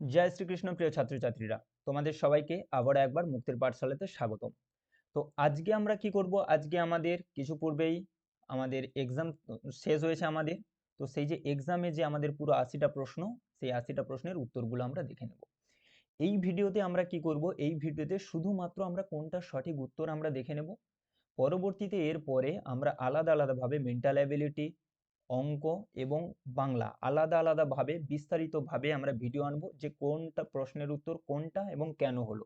জয় শ্রীকৃষ্ণ, প্রিয় ছাত্রছাত্রীরা, তোমাদের সবাইকে আবার একবার মুক্তির পাঠশালাতে স্বাগতম। তো আজকে আমরা কি করব? আজকে আমাদের কিছু পূর্বেই আমাদের এক্সাম শেষ হয়েছে আমাদের। তো সেই যে এক্সামে যে আমাদের পুরো আশিটা প্রশ্ন, সেই আশিটা প্রশ্নের উত্তরগুলো আমরা দেখে নেব। এই ভিডিওতে আমরা কি করব? এই ভিডিওতে শুধুমাত্র আমরা কোনটা সঠিক উত্তর আমরা দেখে নেব। পরবর্তীতে এর পরে আমরা আলাদা আলাদাভাবে মেন্টাল অ্যাবিলিটি অঙ্ক এবং বাংলা আলাদা আলাদাভাবে বিস্তারিতভাবে আমরা ভিডিও আনব যে কোনটা প্রশ্নের উত্তর কোনটা এবং কেন হলো।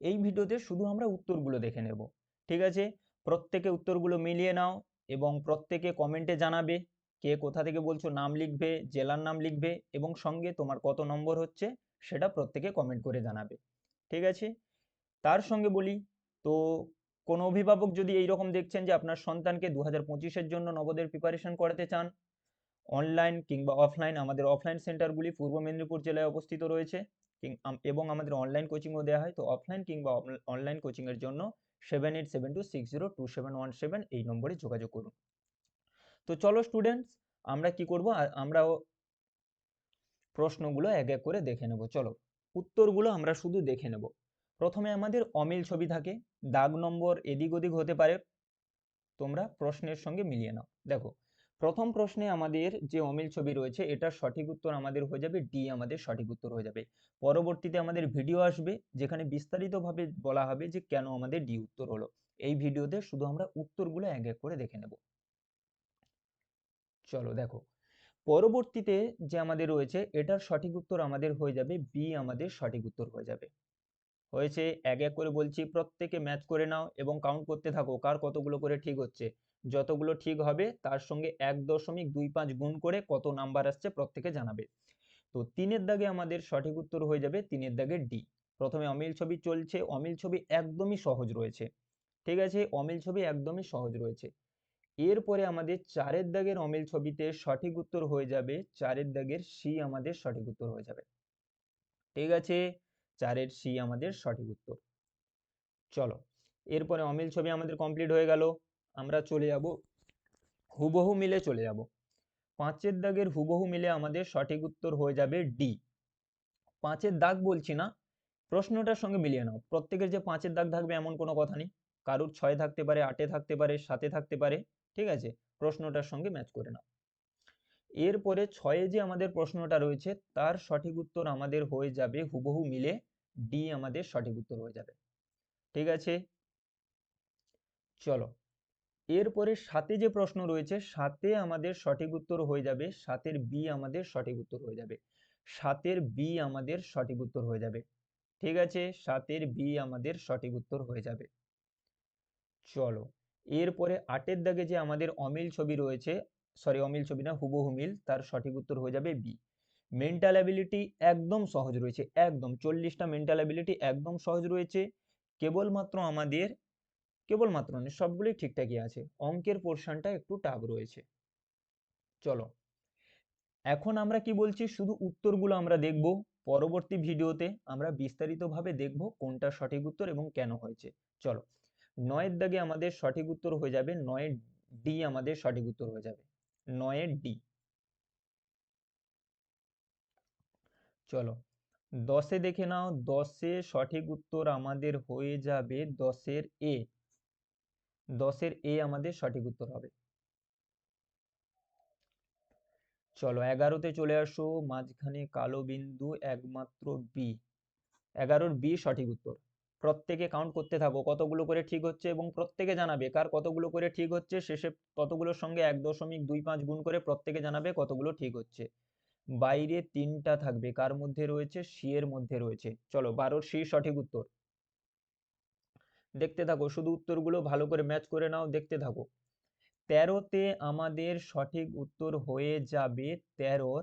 এই ভিডিওতে শুধু আমরা উত্তরগুলো দেখে নেব। ঠিক আছে? প্রত্যেকে উত্তরগুলো মিলিয়ে নাও এবং প্রত্যেকে কমেন্টে জানাবে কে কোথা থেকে বলছো নাম লিখবে, জেলার নাম লিখবে এবং সঙ্গে তোমার কত নম্বর হচ্ছে সেটা প্রত্যেকে কমেন্ট করে জানাবে। ঠিক আছে? তার সঙ্গে বলি, তো কোনো অভিভাবক যদি এই রকম দেখছেন যে আপনার সন্তানকে দু হাজার পঁচিশের জন্য নবোদয়ের প্রিপারেশন করাতে চান অনলাইন কিংবা অফলাইন আমাদের অফলাইন সেন্টারগুলি পূর্ব মেদিনীপুর জেলায় অবস্থিত রয়েছে এবং আমাদের অনলাইন কোচিংও দেওয়া হয়। তো অফলাইন কিংবা অনলাইন কোচিংয়ের জন্য seven eight seven two six zero two seven one seven এই নম্বরে যোগাযোগ করুন। তো চলো স্টুডেন্টস আমরা কি করব? আমরা প্রশ্নগুলো এক এক করে দেখে নেব। চলো, উত্তরগুলো আমরা শুধু দেখে নেব। প্রথমে আমাদের অমিল ছবি থাকে। দাগ নম্বর এদিক ওদিক হতে পারে। তোমরা প্রশ্নের সঙ্গে মিলিয়ে নাও। দেখো, প্রথম প্রশ্নে আমাদের যে অমিল ছবি রয়েছে, এটার সঠিক উত্তর আমাদের হয়ে যাবে, ডি আমাদের সঠিক উত্তর হয়ে যাবে। পরবর্তীতে আমাদের ভিডিও আসবে, যেখানে বিস্তারিতভাবে বলা হবে যে কেন আমাদের ডি উত্তর হলো। এই ভিডিওতে শুধু আমরা উত্তরগুলো এক এক করে দেখে নেব। চলো দেখো, পরবর্তীতে যে আমাদের রয়েছে, এটার সঠিক উত্তর আমাদের হয়ে যাবে, বি আমাদের সঠিক উত্তর হয়ে যাবে। হয়েছে, এক এক করে বলছি, প্রত্যেকে ম্যাচ করে নাও এবং কাউন্ট করতে থাকো, কার কতগুলো করে ঠিক হচ্ছে। যতগুলো ঠিক হবে, তার সঙ্গে এক দশমিক দুই পাঁচ গুণ করে কত নাম্বার আসছে প্রত্যেকে জানাবে। তো তিনের দাগে আমাদের সঠিক উত্তর হয়ে যাবে তিনের দাগে ডি প্রথমে অমিল ছবি চলছে, অমিল ছবি একদমই সহজ রয়েছে। ঠিক আছে, অমিল ছবি একদমই সহজ রয়েছে। এরপরে আমাদের চারের দাগের অমিল ছবিতে সঠিক উত্তর হয়ে যাবে, চারের দাগের সি আমাদের সঠিক উত্তর হয়ে যাবে। ঠিক আছে? চারের সি আমাদের সঠিক উত্তর। চলো, এরপরে অমিল ছবি আমাদের কমপ্লিট হয়ে গেল। আমরা চলে যাব, হুবহু মিলে চলে যাব। পাঁচের দাগের হুবহু মিলে আমাদের সঠিক উত্তর হয়ে যাবে ডি পাঁচের দাগ বলছি না, প্রশ্নটার সঙ্গে মিলিয়ে নাও। প্রত্যেকের যে পাঁচের দাগ থাকবে এমন কোনো কথা নেই। কারুর ছয় থাকতে পারে, আটে থাকতে পারে, সাতে থাকতে পারে, ঠিক আছে? প্রশ্নটার সঙ্গে ম্যাচ করে নাও। এরপরে ছয়ে যে আমাদের প্রশ্নটা রয়েছে, তার সঠিক উত্তর আমাদের হয়ে যাবে হুবহু মিলে ডি আমাদের সঠিক উত্তর হয়ে যাবে। ঠিক আছে? চলো। এরপরে সাথে যে প্রশ্ন রয়েছে সাথে আমাদের সঠিক উত্তর হয়ে যাবে, সাতের বি আমাদের সঠিক উত্তর হয়ে যাবে। সাতের বি আমাদের সঠিক উত্তর হয়ে যাবে। ঠিক আছে? সাতের বি আমাদের সঠিক উত্তর হয়ে যাবে। চলো। এরপরে আটের দাগে যে আমাদের অমিল ছবি রয়েছে সরি অমিল ছবি না, হুবহু মিল, তার সঠিক উত্তর হয়ে যাবে বি। মেন্টাল অ্যাবিলিটি একদম সহজ রয়েছে, একদম। চল্লিশটা মেন্টাল অ্যাবিলিটি একদম সহজ রয়েছে, কেবলমাত্র আমাদের, কেবলমাত্র নয়, সবগুলোই ঠিকঠাকই আছে। অঙ্কের পোর্শনটা একটু টাফ রয়েছে। চলো, এখন আমরা কি বলছি? শুধু উত্তরগুলো আমরা দেখব, পরবর্তী ভিডিওতে আমরা বিস্তারিতভাবে দেখব কোনটা সঠিক উত্তর এবং কেন হয়েছে। চলো, নয়ের দাগে আমাদের সঠিক উত্তর হয়ে যাবে নয়ের ডি আমাদের সঠিক উত্তর হয়ে যাবে, নয়ের ডি। চলো। দশে দেখে নাও, দশে সঠিক উত্তর আমাদের হয়ে যাবে দশের এ। দশের এ আমাদের সঠিক উত্তর হবে। চলো, এগারোতে চলে আসো, মাঝখানে কালো বিন্দু একমাত্র বি এগারোর বি সঠিক উত্তর। প্রত্যেকে কাউন্ট করতে থাকো, কতগুলো করে ঠিক হচ্ছে এবং প্রত্যেকে জানাবে কার কতগুলো করে ঠিক হচ্ছে। শেষে ততগুলোর সঙ্গে এক দশমিক দুই পাঁচ গুণ করে প্রত্যেকে জানাবে কতগুলো ঠিক হচ্ছে। বাইরে তিনটা থাকবে। কার মধ্যে রয়েছে? সি এর মধ্যে রয়েছে। চলো বারোর সি সঠিক উত্তর। দেখতে থাকো, শুধু উত্তরগুলো ভালো করে ম্যাচ করে নাও, দেখতে থাকো। তেরোতে আমাদের সঠিক উত্তর হয়ে যাবে তেরোর,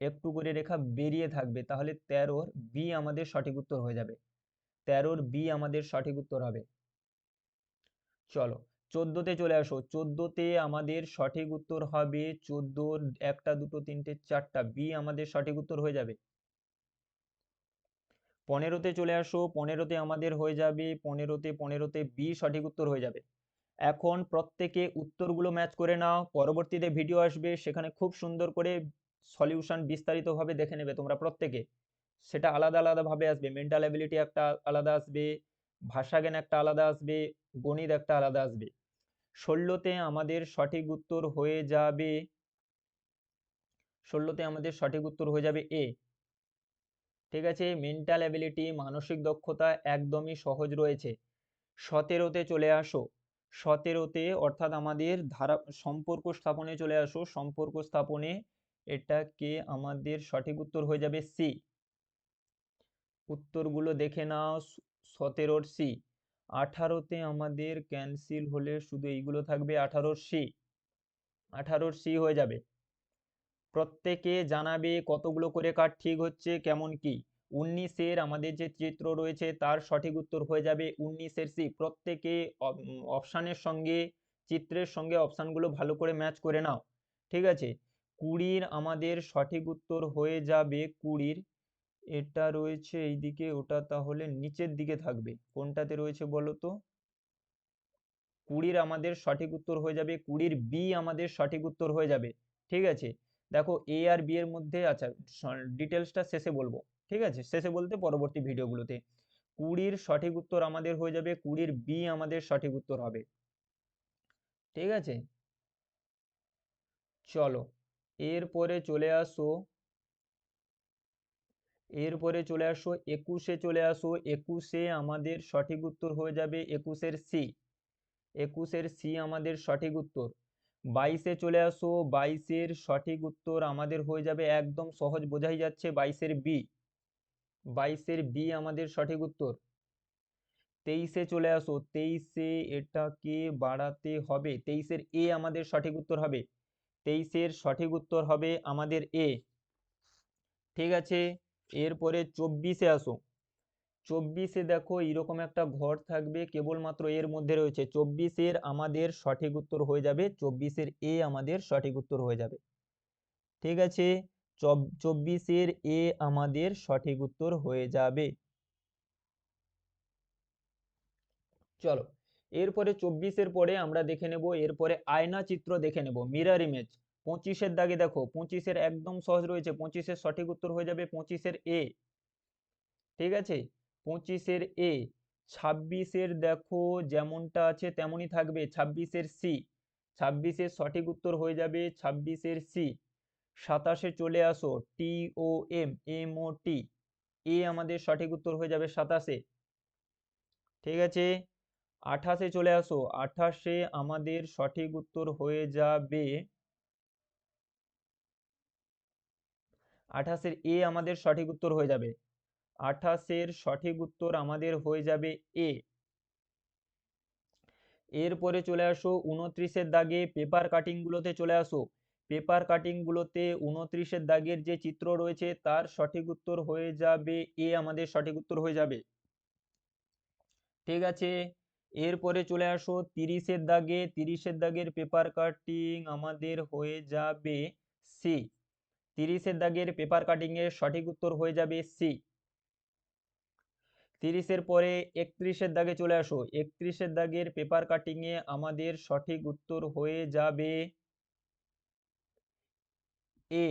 একটু করে রেখা বেরিয়ে থাকবে, তাহলে তেরোর বি আমাদের সঠিক উত্তর হয়ে যাবে। তেরোর বি আমাদের সঠিক উত্তর হবে। চলো চোদ্দোতে চলে আসো। চোদ্দোতে আমাদের সঠিক উত্তর হবে চোদ্দোর একটা, দুটো, তিনটে, চারটা। বি আমাদের সঠিক উত্তর হয়ে যাবে। পনেরোতে চলে আসো। পনেরোতে আমাদের হয়ে যাবে, পনেরোতে পনেরোতে বি সঠিক উত্তর হয়ে যাবে। এখন প্রত্যেকে উত্তরগুলো ম্যাচ করে নাও। পরবর্তীতে ভিডিও আসবে, সেখানে খুব সুন্দর করে সলিউশন বিস্তারিতভাবে দেখে নেবে তোমরা প্রত্যেকে। সেটা আলাদা, আলাদাভাবে আসবে। মেন্টাল অ্যাবিলিটি একটা আলাদা আসবে ভাষাজ্ঞান একটা আলাদা আসবে, গণিত একটা আলাদা আসবে। ষোলোতে আমাদের সঠিক উত্তর হয়ে যাবে, ষোলোতে আমাদের সঠিক উত্তর হয়ে যাবে এ ঠিক আছে? মেন্টাল অ্যাবিলিটি মানসিক দক্ষতা একদমই সহজ রয়েছে। সতেরোতে চলে আসো। সতেরোতে অর্থাৎ আমাদের ধারা, সম্পর্ক স্থাপনে চলে আসো। সম্পর্ক স্থাপনে এটাকে আমাদের সঠিক উত্তর হয়ে যাবে সি উত্তরগুলো দেখে নাও সতেরোর সি আঠারোতে আমাদের ক্যান্সেল হলে শুধু এইগুলো থাকবে আঠারোর সি আঠারোর সি হয়ে যাবে। প্রত্যেকে জানাবে কতগুলো করে কার ঠিক হচ্ছে, কেমন কি। উনিশের আমাদের যে চিত্র রয়েছে তার সঠিক উত্তর হয়ে যাবে উনিশের সি প্রত্যেকে অপশানের সঙ্গে, চিত্রের সঙ্গে অপশানগুলো ভালো করে ম্যাচ করে নাও। ঠিক আছে? কুড়ির আমাদের সঠিক উত্তর হয়ে যাবে কুড়ির এটা রয়েছে এইদিকে, ওটা তাহলে নিচের দিকে থাকবে। কোনটাতে রয়েছে বলো তো? কুড়ির আমাদের সঠিক উত্তর হয়ে যাবে, কুড়ির বি আমাদের সঠিক উত্তর হয়ে যাবে, ঠিক আছে? দেখো এ আর বি এর মধ্যে আচ্ছা ডিটেলসটা শেষে বলব, ঠিক আছে? শেষে বলতে পরবর্তী ভিডিওগুলোতে। কুড়ির সঠিক উত্তর আমাদের হয়ে যাবে, কুড়ির বি আমাদের সঠিক উত্তর হবে। ঠিক আছে? চলো, এরপরে চলে আসো এরপরে চলে আসো, একুশে চলে আসো, একুশে আমাদের সঠিক উত্তর হয়ে যাবে একুশের সি। একুশের সি আমাদের সঠিক উত্তর। বাইশে চলে আসো, বাইশের সঠিক উত্তর আমাদের হয়ে যাবে একদম সহজ বোঝাই যাচ্ছে বাইশের বি। বাইশের বি আমাদের সঠিক উত্তর। তেইশে চলে আসো, তেইশে এটাকে বাড়াতে হবে, তেইশের এ আমাদের সঠিক উত্তর হবে। তেইশের সঠিক উত্তর হবে আমাদের এ। ঠিক আছে? এরপরে চব্বিশে আসো। চব্বিশে দেখো এরকম একটা ঘর থাকবে, কেবলমাত্র এর মধ্যে রয়েছে। চব্বিশের আমাদের সঠিক উত্তর হয়ে যাবে, চব্বিশের এ আমাদের সঠিক উত্তর হয়ে যাবে। ঠিক আছে? চব্বিশের এ আমাদের সঠিক উত্তর হয়ে যাবে। চলো, এরপরে চব্বিশের পরে আমরা দেখে নেব, এরপরে আয়না চিত্র দেখে নেব মিরার ইমেজ পঁচিশের দাগে দেখো, পঁচিশের একদম সহজ রয়েছে, পঁচিশের সঠিক উত্তর হয়ে যাবে পঁচিশের এ ঠিক আছে? পঁচিশের এ ছাব্বিশের দেখো যেমনটা আছে তেমনই থাকবে, ছাব্বিশের সি ছাব্বিশের সঠিক উত্তর হয়ে যাবে ছাব্বিশের সি সাতাশে চলে আসো টি ও এম এম ও টি এ আমাদের সঠিক উত্তর হয়ে যাবে সাতাশে, ঠিক আছে? আঠাশে চলে আসো, আঠাশে আমাদের সঠিক উত্তর হয়ে যাবে আঠাশের এ আমাদের সঠিক উত্তর হয়ে যাবে। আঠাশের সঠিক উত্তর আমাদের হয়ে যাবে এ। এরপরে চলে আসো উনত্রিশের দাগে পেপার কাটিংগুলোতে চলে আসো। পেপার কাটিংগুলোতে উনত্রিশের দাগের যে চিত্র রয়েছে তার সঠিক উত্তর হয়ে যাবে এ আমাদের সঠিক উত্তর হয়ে যাবে। ঠিক আছে? এরপরে চলে আসো তিরিশের দাগে, তিরিশের দাগের পেপার কাটিং আমাদের হয়ে যাবে সি। তিরিশের দাগের পেপার কাটিং এর সঠিক উত্তর হয়ে যাবে সি তিরিশের পরে একত্রিশের দাগে চলে আসো। একত্রিশের দাগের পেপার কাটিং এ আমাদের সঠিক উত্তর হয়ে যাবে এ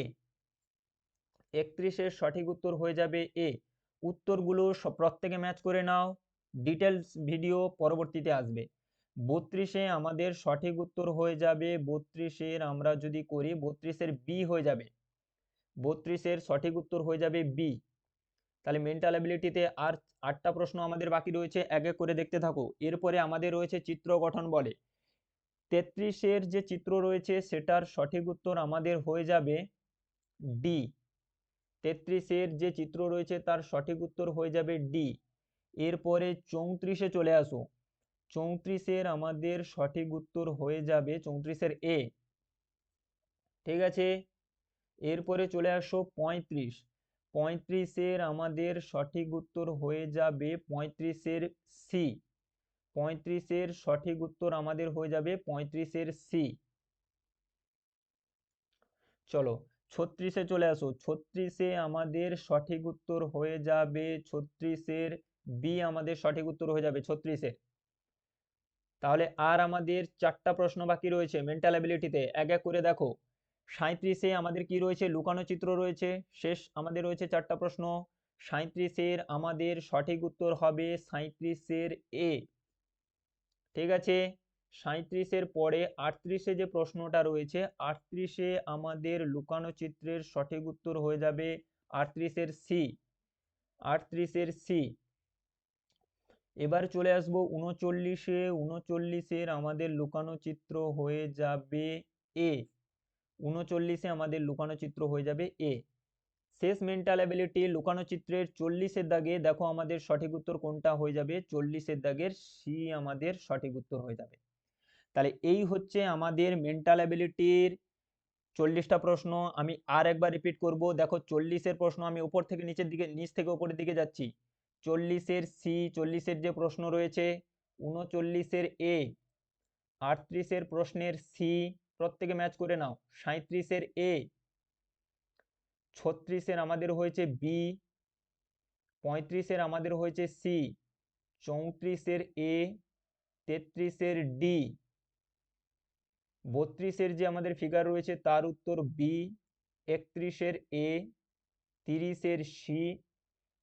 একত্রিশের সঠিক উত্তর হয়ে যাবে এ উত্তরগুলো প্রত্যেকে ম্যাচ করে নাও। ডিটেলস ভিডিও পরবর্তীতে আসবে। বত্রিশে আমাদের সঠিক উত্তর হয়ে যাবে। বত্রিশের আমরা যদি করি, বত্রিশের বি হয়ে যাবে। বত্রিশের সঠিক উত্তর হয়ে যাবে বি তাহলে মেন্টাল অ্যাবিলিটিতে আর আটটা প্রশ্ন আমাদের বাকি রয়েছে, এক এক করে দেখতে থাকো। এরপরে আমাদের রয়েছে চিত্র গঠন বলে। তেত্রিশের যে চিত্র রয়েছে, সেটার সঠিক উত্তর আমাদের হয়ে যাবে ডি তেত্রিশের যে চিত্র রয়েছে, তার সঠিক উত্তর হয়ে যাবে ডি এরপরে চৌত্রিশে চলে আসো। চৌত্রিশের আমাদের সঠিক উত্তর হয়ে যাবে, চৌত্রিশের এ ঠিক আছে? এরপরে চলে আসো পঁয়ত্রিশ। পঁয়ত্রিশের আমাদের সঠিক উত্তর হয়ে যাবে পঁয়ত্রিশের সি পঁয়ত্রিশের সঠিক উত্তর আমাদের হয়ে যাবে পঁয়ত্রিশের সি চলো, ছত্রিশে চলে আসো। ছত্রিশে আমাদের সঠিক উত্তর হয়ে যাবে ছত্রিশের বি আমাদের সঠিক উত্তর হয়ে যাবে ছত্রিশের তাহলে আর আমাদের চারটা প্রশ্ন বাকি রয়েছে মেন্টাল অ্যাবিলিটিতে এক এক করে দেখো। সাঁত্রিশে আমাদের কি রয়েছে? লুকানো চিত্র রয়েছে। শেষ আমাদের রয়েছে চারটা প্রশ্ন। সাঁত্রিশের আমাদের সঠিক উত্তর হবে সাঁত্রিশের এ ঠিক আছে? সাঁত্রিশের পরে আটত্রিশে যে প্রশ্নটা রয়েছে, আটত্রিশে আমাদের লুকানো চিত্রের সঠিক উত্তর হয়ে যাবে আটত্রিশের সি আটত্রিশের সি এবার চলে আসব উনচল্লিশে। উনচল্লিশের আমাদের লুকানো চিত্র হয়ে যাবে এ উনচল্লিশে আমাদের লুকানো চিত্র হয়ে যাবে এ শেষ মেন্টাল অ্যাবিলিটি লুকানো চিত্রের চল্লিশের দাগে দেখো আমাদের সঠিক উত্তর কোনটা হয়ে যাবে? চল্লিশের দাগের সি আমাদের সঠিক উত্তর হয়ে যাবে। তাহলে এই হচ্ছে আমাদের মেন্টাল অ্যাবিলিটির চল্লিশটা প্রশ্ন। আমি আর একবার রিপিট করব। দেখো চল্লিশের প্রশ্ন আমি উপর থেকে নিচের দিকে, নিচ থেকে উপরের দিকে যাচ্ছি। চল্লিশের সি চল্লিশের যে প্রশ্ন রয়েছে উনচল্লিশের এ আটত্রিশের প্রশ্নের সি প্রত্যেকে ম্যাচ করে নাও। সাঁত্রিশের এ ছত্রিশের আমাদের হয়েছে বি পঁয়ত্রিশের আমাদের হয়েছে সি চৌত্রিশের এ তেত্রিশের ডি বত্রিশের যে আমাদের ফিগার রয়েছে তার উত্তর বি একত্রিশের এ তিরিশের সি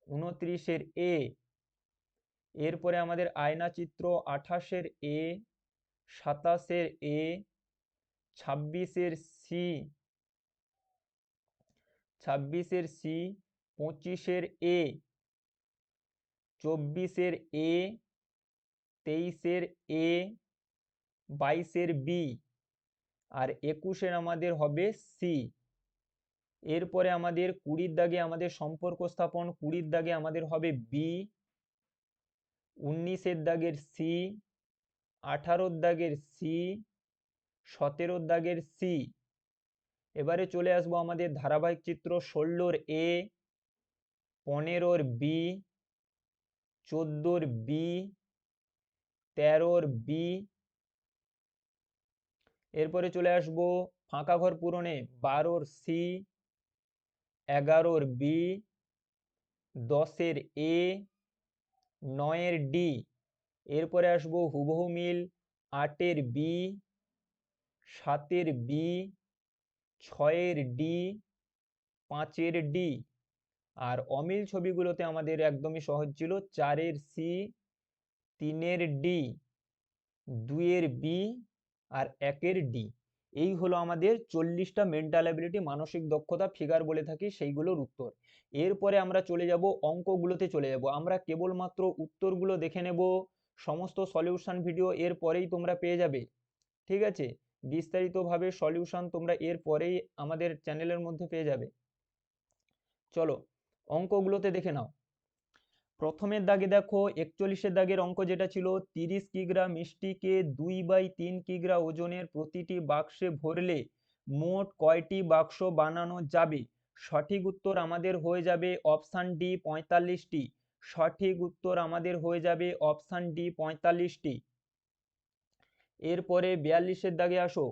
উনত্রিশের এ এরপরে আমাদের আয়না চিত্র আঠাশের এ সাতাশের এ ছাব্বিশের সি ছাব্বিশের সি, পঁচিশের এ, চব্বিশের এ, তেইশের এ, বাইশের বি আর একুশের আমাদের হবে সি। এরপরে আমাদের কুড়ির দাগে আমাদের সম্পর্ক স্থাপন, কুড়ির দাগে আমাদের হবে বি, উনিশের দাগের সি, আঠারোর দাগের সি সতেরোর দাগের সি এবারে চলে আসব আমাদের ধারাবাহিক চিত্র ষোলোর এ পনেরোর বি চোদ্দোর বি তেরোর বি এরপরে চলে আসব ফাঁকা ঘর পূরণে, বারোর সি এগারোর বি দশের এ নয়ের ডি এরপরে আসব হুবহু মিল আটের বি সাতের বি, ছয়ের ডি, পাঁচের ডি। আর অমিল ছবিগুলোতে আমাদের একদমই সহজ ছিল, চারের সি, তিনের ডি, দুইয়ের বি আর একের ডি। এই হলো আমাদের চল্লিশটা মেন্টাল অ্যাবিলিটি মানসিক দক্ষতা ফিগার বলে থাকি সেইগুলোর উত্তর। এরপরে আমরা চলে যাব, অঙ্কগুলোতে চলে যাব। আমরা কেবলমাত্র উত্তরগুলো দেখে নেব, সমস্ত সলিউশন ভিডিও এর পরেই তোমরা পেয়ে যাবে। ঠিক আছে? বিস্তারিতভাবে সলিউশন তোমরা এর পরেই আমাদের চ্যানেলের মধ্যে পেয়ে যাবে। চলো, অঙ্কগুলোতে দেখে নাও। প্রথমের দাগে দেখো, একচল্লিশের দাগের অঙ্ক যেটা ছিল, তিরিশ কিগ্রা মিষ্টিকে দুই বাই তিন কিগ্রা ওজনের প্রতিটি বাক্সে ভরলে মোট কয়টি বাক্স বানানো যাবে? সঠিক উত্তর আমাদের হয়ে যাবে অপশান ডি পঁয়তাল্লিশটি। সঠিক উত্তর আমাদের হয়ে যাবে অপশান ডি পঁয়তাল্লিশটি। এরপরে বিয়াল্লিশের দাগে আসো।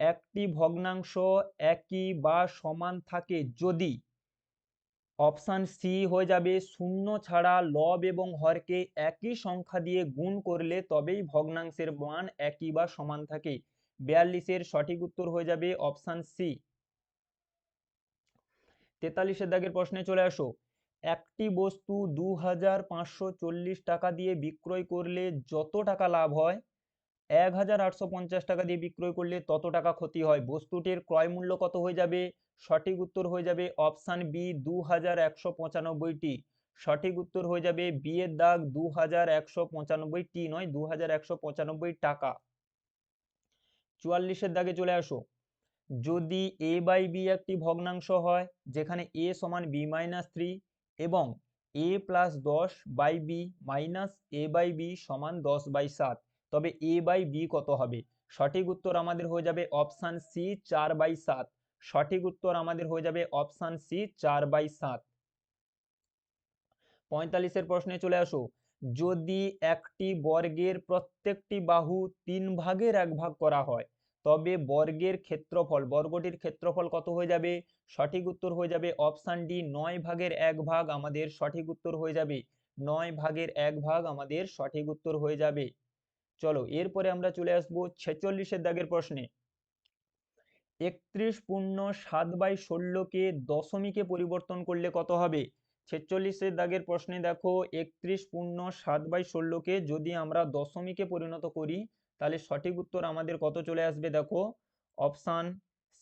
একটি ভগ্নাংশ একই বা সমান থাকে যদি অপশান সি হয়ে যাবে। শূন্য ছাড়া লব এবং হরকে একই সংখ্যা দিয়ে গুণ করলে তবেই ভগ্নাংশের মান একই বা সমান থাকে। বিয়াল্লিশের সঠিক উত্তর হয়ে যাবে অপশান সি। তেতাল্লিশের দাগের প্রশ্নে চলে আসো। একটি বস্তু দু হাজার পাঁচশো চল্লিশ টাকা দিয়ে বিক্রয় করলে যত টাকা লাভ হয়? এক হাজার আটশো পঞ্চাশ টাকা দিয়ে বিক্রয় করলে তত টাকা ক্ষতি হয়। বস্তুটির ক্রয় মূল্য কত হয়ে যাবে? সঠিক উত্তর হয়ে যাবে অপশান বি দু হাজার একশো পঁচানব্বইটি। সঠিক উত্তর হয়ে যাবে বি এর দাগ দু হাজার একশো পঁচানব্বইটি নয় দু হাজার একশো পঁচানব্বই টাকা। চুয়াল্লিশের দাগে চলে আসো। যদি এ বাই বি একটি ভগ্নাংশ হয়, যেখানে এ সমান বি মাইনাস থ্রি এবং এ প্লাস দশ by B minus A by B সমান দশ বাই সাত তবে এ বাই বি কত হবে? সঠিক উত্তর আমাদের হয়ে যাবে অপশান সি চার বাই সাত। সঠিক উত্তর আমাদের হয়ে যাবে অপশান সি চার বাই সাত। পঁয়তাল্লিশের প্রশ্নে চলে আসো। যদি একটি বর্গের প্রত্যেকটি বাহু তিন ভাগের এক ভাগ করা হয়, তবে বর্গের ক্ষেত্রফল, বর্গটির ক্ষেত্রফল কত হয়ে যাবে? সঠিক উত্তর হয়ে যাবে অপশান ডি নয় ভাগের এক ভাগ আমাদের সঠিক উত্তর হয়ে যাবে। নয় ভাগের এক ভাগ আমাদের সঠিক উত্তর হয়ে যাবে। চলো এরপরে আমরা চলে আসব ছেচল্লিশের দাগের প্রশ্নে। একত্রিশ পূর্ণ সাত বাই ষোলোকে দশমিকে পরিবর্তন করলে কত হবে? ছেচল্লিশের দাগের প্রশ্নে দেখো, একত্রিশ পূর্ণ সাত বাই ষোলোকে যদি আমরা দশমিকে পরিণত করি, তাহলে সঠিক উত্তর আমাদের কত চলে আসবে দেখো? অপশান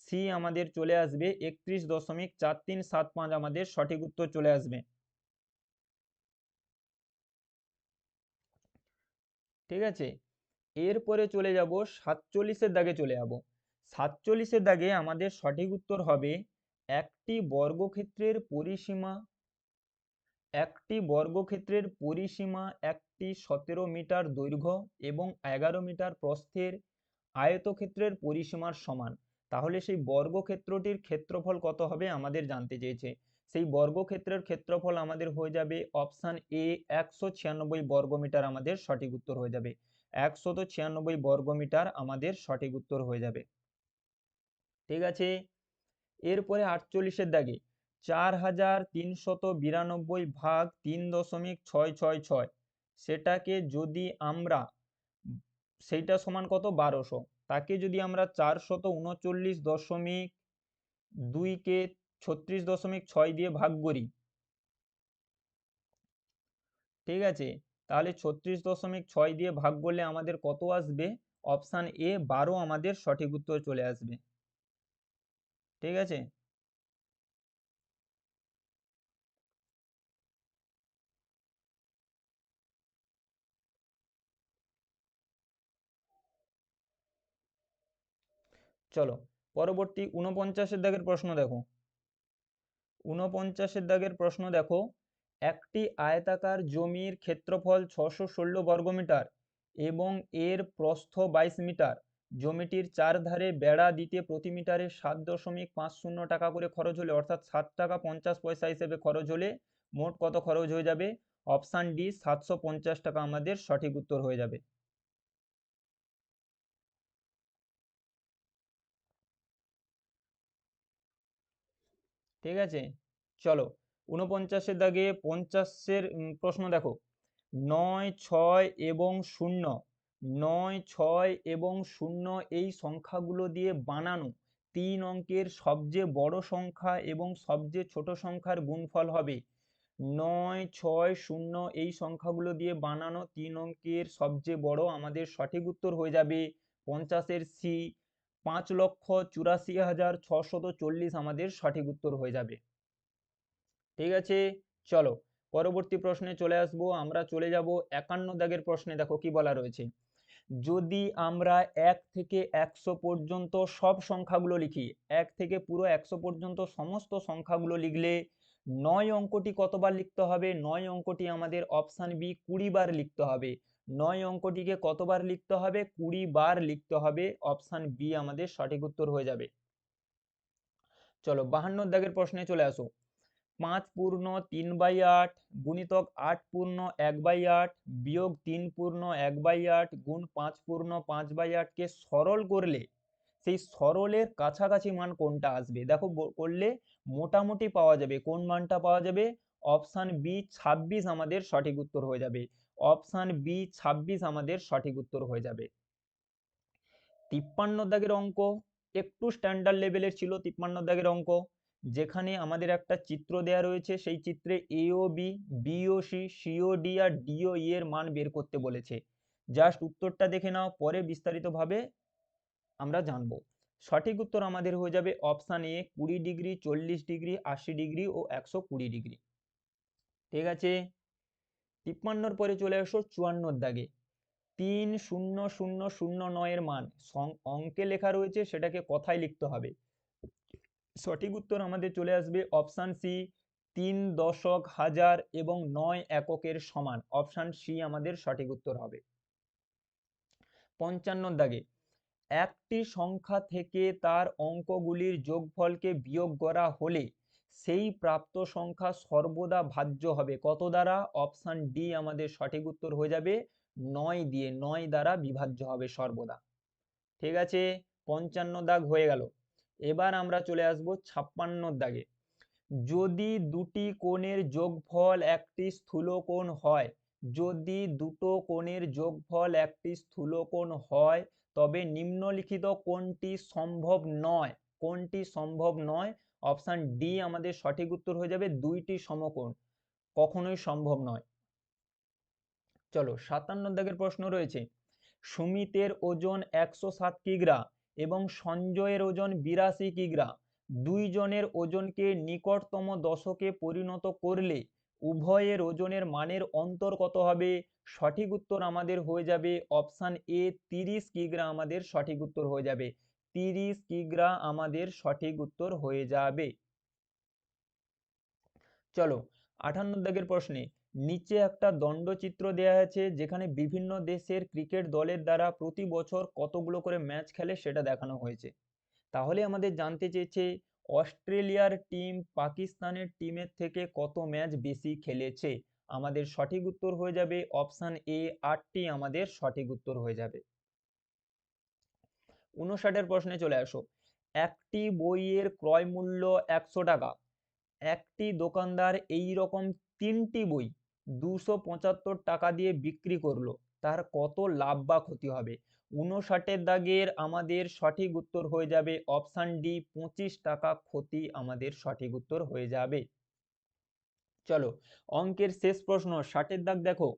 সি আমাদের চলে আসবে, একত্রিশ দশমিক চার তিন সাত পাঁচ আমাদের সঠিক উত্তর চলে আসবে। ঠিক আছে? এরপরে চলে যাব সাতচল্লিশের দাগে চলে যাব। সাতচল্লিশের দাগে আমাদের সঠিক উত্তর হবে একটি বর্গক্ষেত্রের পরিসীমা, একটি বর্গক্ষেত্রের পরিসীমা একটি সতেরো মিটার দৈর্ঘ্য এবং এগারো মিটার প্রস্থের আয়তক্ষেত্রের পরিসীমার সমান। তাহলে সেই বর্গক্ষেত্রটির ক্ষেত্রফল কত হবে আমাদের জানতে চেয়েছে। সেই বর্গক্ষেত্রের ক্ষেত্রফল আমাদের হয়ে যাবে অপশান এ একশো ছিয়ানব্বই বর্গমিটার আমাদের সঠিক উত্তর হয়ে যাবে। একশত ছিয়ানব্বই বর্গমিটার আমাদের সঠিক উত্তর হয়ে যাবে। ঠিক আছে? এরপরে আটচল্লিশের দাগে চার হাজার তিনশত বিরানব্বই ভাগ তিন দশমিক ছয় ছয় ছয়, সেটাকে যদি আমরা, সেইটা সমান কত? বারোশো। তাকে যদি আমরা চারশত উনচল্লিশ দশমিক দুইকে ছত্রিশ দশমিক ছয় দিয়ে ভাগ করি। ঠিক আছে? তাহলে ছত্রিশ দশমিক ছয় দিয়ে ভাগ করলে আমাদের কত আসবে? অপশান এ বারো আমাদের সঠিক উত্তর চলে আসবে। ঠিক আছে? চলো, পরবর্তী উনপঞ্চাশের দাগের প্রশ্ন দেখো। উনপঞ্চাশের দাগের প্রশ্ন দেখো। একটি আয়তাকার জমির ক্ষেত্রফল ছশো ষোলো বর্গমিটার এবং এর প্রস্থ বাইশ মিটার। জমিটির চারধারে বেড়া দিতে প্রতি মিটারে সাত দশমিক পাঁচ শূন্য টাকা করে খরচ হলে, অর্থাৎ সাত টাকা পঞ্চাশ পয়সা হিসেবে খরচ হলে মোট কত খরচ হয়ে যাবে? অপশান ডি, সাতশো পঞ্চাশ টাকা আমাদের সঠিক উত্তর হয়ে যাবে। ঠিক আছে? চলো। উনপঞ্চাশের দাগে পঞ্চাশের প্রশ্ন দেখো। নয়, ছয় এবং শূন্য, নয়, ছয় এবং শূন্য এই সংখ্যাগুলো দিয়ে বানানো তিন অঙ্কের সবচেয়ে বড় সংখ্যা এবং সবচেয়ে ছোট সংখ্যার গুণফল হবে। নয়, ছয়, শূন্য এই সংখ্যাগুলো দিয়ে বানানো তিন অঙ্কের সবচেয়ে বড় আমাদের সঠিক উত্তর হয়ে যাবে পঞ্চাশের সি। পাঁচ লক্ষ চুরাশি হাজার ছশত চল্লিশ আমাদের সঠিক উত্তর হয়ে যাবে। ঠিক আছে? চলো, পরবর্তী প্রশ্নে চলে আসব। আমরা চলে যাব একান্ন দাগের প্রশ্নে। দেখো কি বলা রয়েছে? যদি আমরা এক থেকে একশো পর্যন্ত সব সংখ্যাগুলো লিখি, এক থেকে পুরো একশো পর্যন্ত সমস্ত সংখ্যাগুলো লিখলে নয় অঙ্কটি কতবার লিখতে হবে? নয় অঙ্কটি আমাদের অপশান বি কুড়ি বার লিখতে হবে। নয় অঙ্কটিকে কতবার লিখতে হবে? কুড়ি বার লিখতে হবে। অপশান বি আমাদের সঠিক উত্তর হয়ে যাবে। চলো, বাহান্ন দাগের প্রশ্নে চলে আসো। পাঁচ পূর্ণ তিন বাই আট, গুণিতক আট পূর্ণ এক বাই আট, বিয়োগ তিন পূর্ণ এক বাই আট, গুণ পাঁচ পূর্ণ পাঁচ বাই আটকে সরল করলে, সেই সরলের কাছাকাছি মান কোনটা আসবে? দেখো করলে মোটামুটি পাওয়া যাবে। কোন মানটা পাওয়া যাবে? অপশান বি ছাব্বিশ আমাদের সঠিক উত্তর হয়ে যাবে। অপশান বি ছাব্বিশ আমাদের সঠিক উত্তর হয়ে যাবে। তিপ্পান্ন দাগের অঙ্ক, একটু স্ট্যান্ডার্ড লেভেলের ছিল তিপ্পান্ন দাগের অঙ্ক। যেখানে আমাদের একটা চিত্র দেয়া রয়েছে, সেই চিত্রে A O B B O C CO D R deo E এর মান বের করতে বলেছে। জাস্ট উত্তরটা দেখে নাও, পরে বিস্তারিতভাবে আমরা জানব। সঠিক উত্তর আমাদের হয়ে যাবে অপশান এ কুড়ি ডিগ্রি, চল্লিশ ডিগ্রি, আশি ডিগ্রি ও একশো কুড়ি ডিগ্রি। ঠিক আছে? তিপ্পান্নর পরে চলে আসো চুয়ান্নর দাগে। তিন, শূন্য শূন্য শূন্য নয়ের মান। অঙ্কে লেখা রয়েছে, সেটাকে কথায় লিখতে হবে। সঠিক উত্তর আমাদের চলে আসবে অপশান সি তিন দশক হাজার এবং নয় এককের সমান। অপশান সি আমাদের সঠিক উত্তর হবে। পঞ্চান্ন দাগে, একটি সংখ্যা থেকে তার অঙ্কগুলির যোগফলকে বিয়োগ করা হলে সেই প্রাপ্ত সংখ্যা সর্বদা ভাজ্য হবে। কত দ্বারা? অপশান ডি আমাদের সঠিক উত্তর হয়ে যাবে নয় দিয়ে, নয় দ্বারা বিভাজ্য হবে সর্বদা। ঠিক আছে? পঞ্চান্ন দাগ হয়ে গেল। এবার আমরা চলে আসব ছাপ্পান্ন দাগে। যদি দুটি কোণের যোগফল একটি স্থূলকোণ হয়, যদি দুটো কোণের যোগফল একটি স্থূলকোণ হয়, তবে নিম্নলিখিত কোণটি সম্ভব নয়। কোনটি সম্ভব নয়, অপশান ডি আমাদের সঠিক উত্তর হয়ে যাবে দুইটি সমকোণ। কখনোই সম্ভব নয়। চলো, সাতান্ন দাগের প্রশ্ন রয়েছে, সুমিতের ওজন একশো সাত কিগ্রা এবং সঞ্জয়ের ওজন বিরাশি কিগ্রা। দুইজনের ওজনকে নিকটতম দশকে পরিণত করলে উভয়ের ওজনের মানের অন্তর কত হবে? সঠিক উত্তর আমাদের হয়ে যাবে অপশান এ, তিরিশ কিগ্রা আমাদের সঠিক উত্তর হয়ে যাবে। তিরিশ কিগ্রা আমাদের সঠিক উত্তর হয়ে যাবে। চলো, আঠান্ন দাগের প্রশ্নে নিচে একটা দণ্ডচিত্র দেয়া আছে যেখানে বিভিন্ন দেশের ক্রিকেট দলের দ্বারা প্রতি বছর কতগুলো করে ম্যাচ খেলে সেটা দেখানো হয়েছে। তাহলে আমাদের জানতে চেয়েছে, অস্ট্রেলিয়ার টিম পাকিস্তানের টিমের থেকে কত ম্যাচ বেশি খেলেছে? আমাদের সঠিক উত্তর হয়ে যাবে, অপশান এ, আটটি আমাদের সঠিক উত্তর হয়ে যাবে। উনষাটের প্রশ্নে চলে আসো। একটি বইয়ের ক্রয় মূল্য একশো টাকা। একটি দোকানদার এই রকম তিনটি বই দুশো পঁচাত্তর টাকা দিয়ে বিক্রি করল। তার কত লাভ বা ক্ষতি হবে? উনষাটের দাগের আমাদের সঠিক উত্তর হয়ে যাবে। অপশান ডি, পঁচিশ টাকা ক্ষতি আমাদের সঠিক উত্তর হয়ে যাবে। চলো, অঙ্কের শেষ প্রশ্ন। ষাটের দাগ দেখো।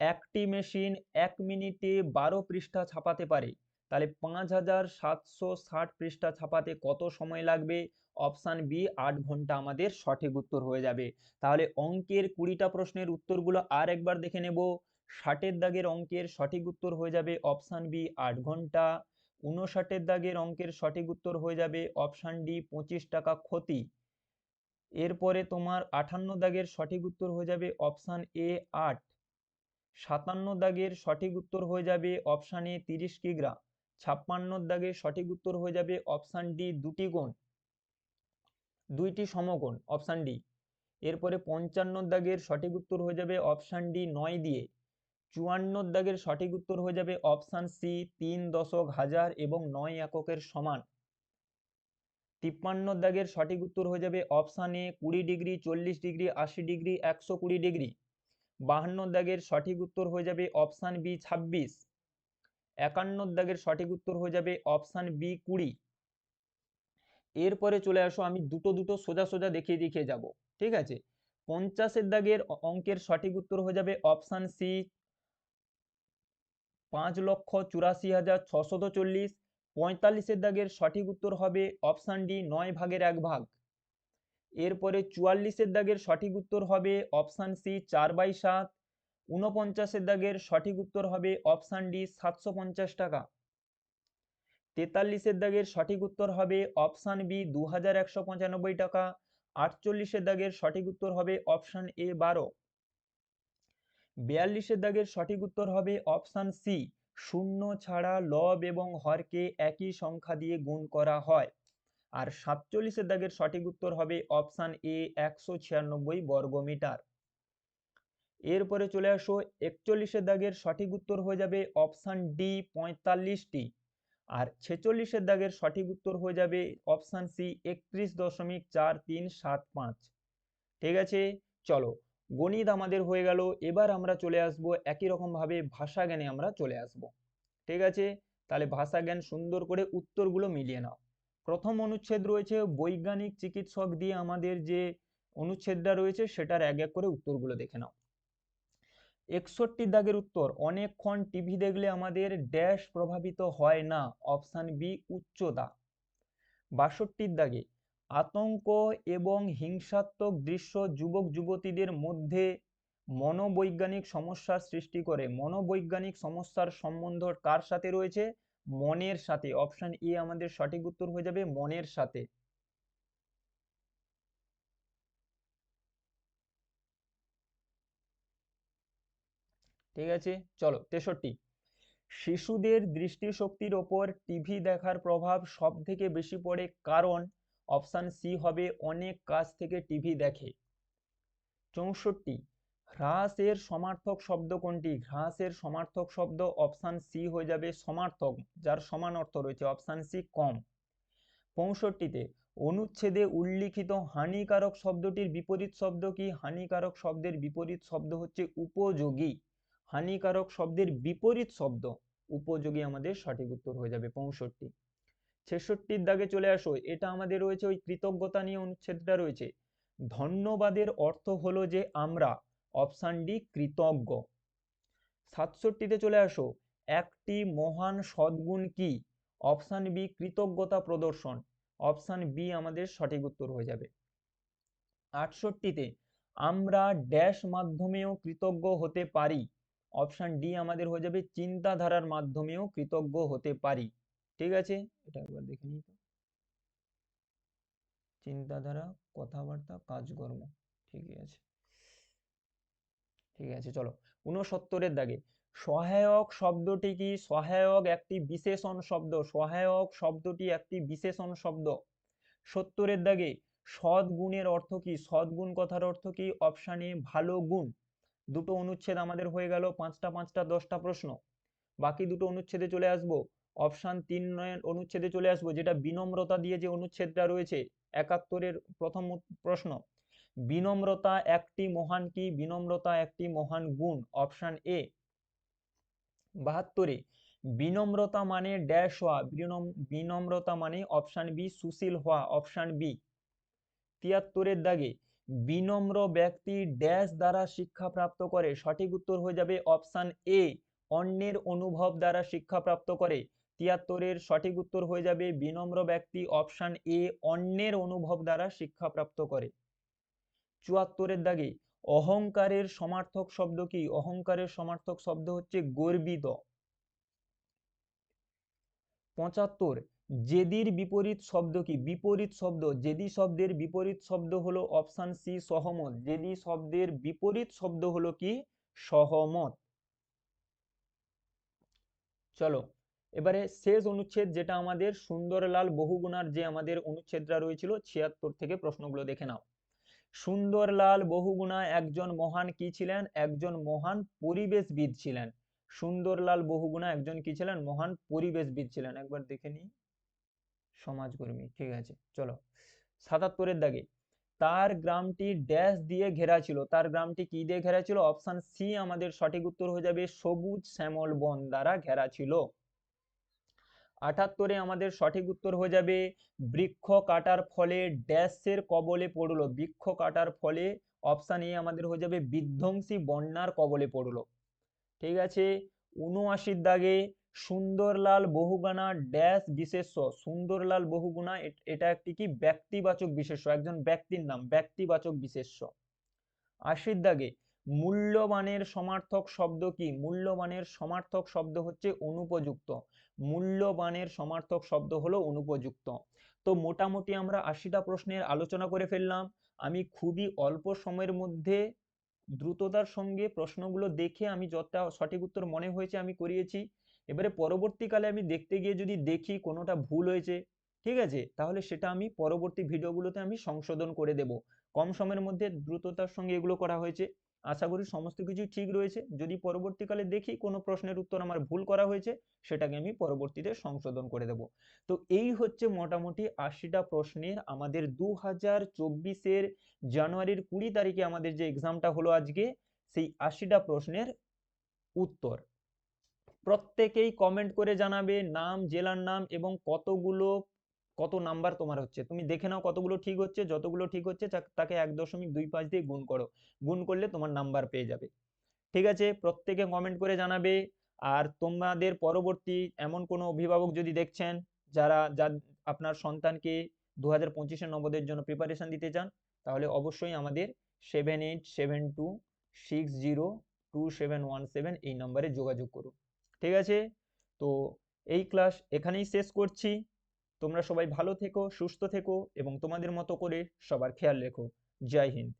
একটি মেশিন এক মিনিটে বারো পৃষ্ঠা ছাপাতে পারে। তাহলে পাঁচ হাজার সাতশো ষাট পৃষ্ঠা ছাপাতে কত সময় লাগবে? অপশান বি আট ঘণ্টা আমাদের সঠিক উত্তর হয়ে যাবে। তাহলে অঙ্কের কুড়িটা প্রশ্নের উত্তরগুলো আর একবার দেখে নেব। ষাটের দাগের অঙ্কের সঠিক উত্তর হয়ে যাবে অপশান বি আট ঘণ্টা। উনষাটের দাগের অঙ্কের সঠিক উত্তর হয়ে যাবে অপশান ডি পঁচিশ টাকা ক্ষতি। এরপরে তোমার আঠান্ন দাগের সঠিক উত্তর হয়ে যাবে অপশান এ আট। সাতান্ন দাগের সঠিক উত্তর হয়ে যাবে অপশান এ তিরিশ কিগ্রা। ছাপ্পান্ন দাগের সঠিক উত্তর হয়ে যাবে অপশান ডি দুটি কোণ। দুইটি সমকোণ অপশান ডি এরপরে পঞ্চান্ন দাগের সঠিক উত্তর হয়ে যাবে অপশান ডি নয় দিয়ে। চুয়ান্ন দাগের সঠিক উত্তর হয়ে যাবে অপশান সি তিন দশক হাজার এবং নয় এককের সমান। তিপ্পান্ন দাগের সঠিক উত্তর হয়ে যাবে অপশান এ কুড়ি ডিগ্রি, চল্লিশ ডিগ্রি, আশি ডিগ্রি, একশো কুড়ি ডিগ্রি। বাহান্ন দাগের সঠিক উত্তর হয়ে যাবে অপশান বি ছাব্বিশ। একান্ন দাগের সঠিক উত্তর হয়ে যাবে অপশান বি কুড়ি। এরপরে চলে আসো, আমি দুটো দুটো সোজা সোজা দেখিয়ে দেখিয়ে যাব, ঠিক আছে? পঞ্চাশের দাগের অঙ্কের সঠিক উত্তর হয়ে যাবে অপশান সি, পাঁচ লক্ষ চুরাশি হাজার ছশত চল্লিশ, পঁয়তাল্লিশের দাগের সঠিক উত্তর হবে অপশান ডি, নয় ভাগের এক ভাগ। এরপরে চুয়াল্লিশের দাগের সঠিক উত্তর হবে অপশান সি, চার বাই সাত উনপঞ্চাশের দাগের সঠিক উত্তর হবে অপশান ডি, সাতশো পঞ্চাশ টাকা। তেতাল্লিশের দাগের সঠিক উত্তর হবে অপশান বি দু হাজার একশো পঁচানব্বই টাকা। আটচল্লিশের দাগের সঠিক উত্তর হবে অপশান এ, বারো। বিয়াল্লিশের দাগের সঠিক উত্তর হবে অপশান সি, শূন্য ছাড়া লব এবং হরকে একই সংখ্যা দিয়ে গুণ করা হয়। আর সাতচল্লিশের দাগের সঠিক উত্তর হবে অপশান এ, একশো ছিয়ানব্বই বর্গমিটার এরপরে চলে আসো, একচল্লিশের দাগের সঠিক উত্তর হয়ে যাবে অপশান ডি, পঁয়তাল্লিশটি। আর ছেচল্লিশের দাগের সঠিক উত্তর হয়ে যাবে অপশান সি একত্রিশ দশমিক চার তিন সাত পাঁচ। ঠিক আছে? চলো, গণিত আমাদের হয়ে গেল। এবার আমরা চলে আসব একই রকমভাবে ভাষা জ্ঞানে আমরা চলে আসব। ঠিক আছে? তাহলে ভাষা জ্ঞান সুন্দর করে উত্তরগুলো মিলিয়ে নাও। প্রথম অনুচ্ছেদ রয়েছে, বৈজ্ঞানিক চিকিৎসক দিয়ে আমাদের যে অনুচ্ছেদটা রয়েছে, সেটার এক এক করে উত্তরগুলো দেখে নাও। একষট্টি দাগের উত্তর, অনেকক্ষণ টিভি দেখলে আমাদের ড্যাশ প্রভাবিত হয় না অপশান বি উচ্চতা বাষট্টির দাগে, আতঙ্ক এবং হিংসাত্মক দৃশ্য যুবক যুবতীদের মধ্যে মনোবৈজ্ঞানিক সমস্যার সৃষ্টি করে। মনোবৈজ্ঞানিক সমস্যার সম্বন্ধ কার সাথে রয়েছে? মনের সাথে। অপশন এ আমাদের সঠিক উত্তর হয়ে যাবে মনের সাথে। ঠিক আছে? চলো, তেষট্টি। শিশুদের দৃষ্টিশক্তির ওপর টিভি দেখার প্রভাব সব থেকে বেশি পড়ে কারণ অপশান সি হবে অনেক কাজ থেকে টিভি দেখে। চৌষট্টি। হ্রাসের সমার্থক শব্দ কোনটি? হ্রাসের সমার্থক শব্দ অপশান সি হয়ে যাবে সমার্থক, যার সমান অর্থ রয়েছে অপশান সি কম। পঁয়ষট্টিতে, অনুচ্ছেদে উল্লিখিত হানিকারক শব্দটির বিপরীত শব্দ কি? হানিকারক শব্দের বিপরীত শব্দ হচ্ছে উপযোগী। হানিকারক শব্দের বিপরীত শব্দ। উপযোগী আমাদের সঠিক উত্তর হয়ে যাবে পঁয়ষট্টি। ছেষট্টির দাগে চলে আসো, এটা আমাদের রয়েছে ওই কৃতজ্ঞতা নিয়ে অনুচ্ছেদটা রয়েছে। ধন্যবাদের অর্থ হলো যে আমরা অপশান ডি কৃতজ্ঞ। সাতষট্টিতে চলে আসো, একটি মহান সদ্গুণ কি? অপশান বি কৃতজ্ঞতা প্রদর্শন। অপশান বি আমাদের সঠিক উত্তর হয়ে যাবে। আটষট্টিতে, আমরা ড্যাশ মাধ্যমেও কৃতজ্ঞ হতে পারি। অপশান ডি আমাদের হয়ে যাবে চিন্তাধারার মাধ্যমেও কৃতজ্ঞ হতে পারি। ঠিক আছে? এটা একবার দেখে নিই তো। চিন্তাধারা, কথাবার্তা, কাজকর্ম। ঠিকই আছে। ঠিক আছে, চলো। উনসত্তরের দাগে। সহায়ক শব্দটি কি? সহায়ক একটি বিশেষণ শব্দ। সহায়ক শব্দটি একটি বিশেষণ শব্দ। সত্তরের দাগে সৎ গুণের অর্থ কি? সৎ গুণ কথার অর্থ কি? অপশানে ভালো গুণ। দুটো অনুচ্ছেদ আমাদের হয়ে গেল পাঁচটা পাঁচটা, দশটা প্রশ্ন। বাকি দুটো অনুচ্ছেদে চলে আসব। অপশান তিন নয় অনুচ্ছেদে চলে আসব, যেটা বিনম্রতা দিয়ে যে অনুচ্ছেদটা রয়েছে, একাত্তরের প্রথম প্রশ্ন। বিনম্রতা একটি মহান কি? বিনম্রতা একটি মহান গুণ। Option A. বাহাত্তরে। বিনম্রতা মানে ড্যাশ হওয়া। বিনম্রতা মানে অপশান বি, সুশীল হওয়া। Option B. তিয়াত্তরের দাগে। বিনম্র ব্যক্তি ড্যাশ দ্বারা শিক্ষা প্রাপ্ত করে, সঠিক উত্তর হয়ে যাবে অপশান এ অন্যের অনুভব দ্বারা শিক্ষা প্রাপ্ত করে। তিয়াত্তরের সঠিক উত্তর হয়ে যাবে বিনম্র ব্যক্তি অপশান এ অন্যের অনুভব দ্বারা শিক্ষা প্রাপ্ত করে। চুয়াত্তরের দাগে, অহংকারের সমার্থক শব্দ কি? অহংকারের সমার্থক শব্দ হচ্ছে গর্বিত। পঁচাত্তর জেদির বিপরীত শব্দ কি? বিপরীত শব্দ। জেদি শব্দের বিপরীত শব্দ হলো অপশান সি, সহমত। জেদি শব্দের বিপরীত শব্দ হলো কি? সহমত। চলো, এবারে শেষ অনুচ্ছেদ যেটা আমাদের সুন্দরলাল বহুগুণার যে আমাদের অনুচ্ছেদটা রয়েছিল, ছিয়াত্তর থেকে প্রশ্নগুলো দেখে নাও। সুন্দরলাল বহুগুণা একজন মহান কি ছিলেন? একজন মহান পরিবেশবিদ ছিলেন। সুন্দরলাল বহুগুণা একজন কি ছিলেন? মহান পরিবেশবিদ ছিলেন। একবার দেখে নিই। সমাজকর্মী, ঠিক আছে? চলো। সাতাত্তরের দাগে, তার গ্রামটি ড্যাশ দিয়ে ঘেরা ছিল। তার গ্রামটি কি দিয়ে ঘেরা ছিল? অপশন সি আমাদের সঠিক উত্তর হয়ে যাবে, সবুজ শ্যামল বন দ্বারা ঘেরা ছিল। আটাত্তরে আমাদের সঠিক উত্তর হয়ে যাবে, বৃক্ষ কাটার ফলে ড্যাশের কবলে পড়ল। বৃক্ষ কাটার ফলে অপশান এ আমাদের হয়ে যাবে, বিধ্বংসী বন্যার কবলে পড়ল। ঠিক আছে? উনআশির দাগে সুন্দরলাল বহুগুণা ড্যাশ বিশেষ্য। সুন্দরলাল বহুগুণা এটা একটি কি? ব্যক্তিবাচক বিশেষ্য। একজন ব্যক্তির নাম, ব্যক্তিবাচক বিশেষ্য। আশির দাগে, মূল্যবানের সমার্থক শব্দ কি? মূল্যবানের সমার্থক শব্দ হচ্ছে অনুপযুক্ত। মূল্যবানের সমার্থক শব্দ হলো অনুপযুক্ত। তো মোটামুটি আমরা আশিটা প্রশ্নের আলোচনা করে ফেললাম। আমি খুবই অল্প সময়ের মধ্যে দ্রুততার সঙ্গে প্রশ্নগুলো দেখে আমি যতটা সঠিক উত্তর মনে হয়েছে আমি করিয়েছি। এবারে পরবর্তীকালে আমি দেখতে গিয়ে যদি দেখি কোনোটা ভুল হয়েছে, ঠিক আছে? তাহলে সেটা আমি পরবর্তী ভিডিওগুলোতে আমি সংশোধন করে দেব। কম সময়ের মধ্যে দ্রুততার সঙ্গে এগুলো করা হয়েছে। আশা করি সমস্ত কিছু ঠিক রয়েছে। যদি পরবর্তীকালে দেখি কোনো প্রশ্নের উত্তর আমার ভুল করা হয়েছে, সেটাকে আমি পরবর্তীতে সংশোধন করে দেব। তো এই হচ্ছে মোটামুটি আশিটা প্রশ্নের আমাদের দু হাজার চব্বিশের জানুয়ারির কুড়ি তারিখে আমাদের যে এক্সামটা হলো আজকে, সেই আশিটা প্রশ্নের উত্তর। প্রত্যেকেই কমেন্ট করে জানাবে নাম, জেলার নাম এবং কতগুলো, কত নাম্বার তোমার হচ্ছে। তুমি দেখে নাও কতগুলো ঠিক হচ্ছে, যতগুলো ঠিক হচ্ছে তাকে এক দশমিক দুই পাঁচ দিয়ে গুণ করো। গুণ করলে তোমার নাম্বার পেয়ে যাবে। ঠিক আছে? প্রত্যেকে কমেন্ট করে জানাবে। আর তোমাদের পরবর্তী এমন কোনো অভিভাবক যদি দেখছেন, যারা, যা, আপনার সন্তানকে দু হাজার পঁচিশে নবদের জন্য প্রিপারেশন দিতে চান, তাহলে অবশ্যই আমাদের seven eight seven two six zero two seven one seven এই নম্বরে যোগাযোগ করুন। ঠিক আছে? তো এই ক্লাস এখানেই শেষ করছি। তোমরা সবাই ভালো থেকো, সুস্থ থেকো এবং তোমাদের মতো করে সবার খেয়াল রেখো। জয় হিন্দ।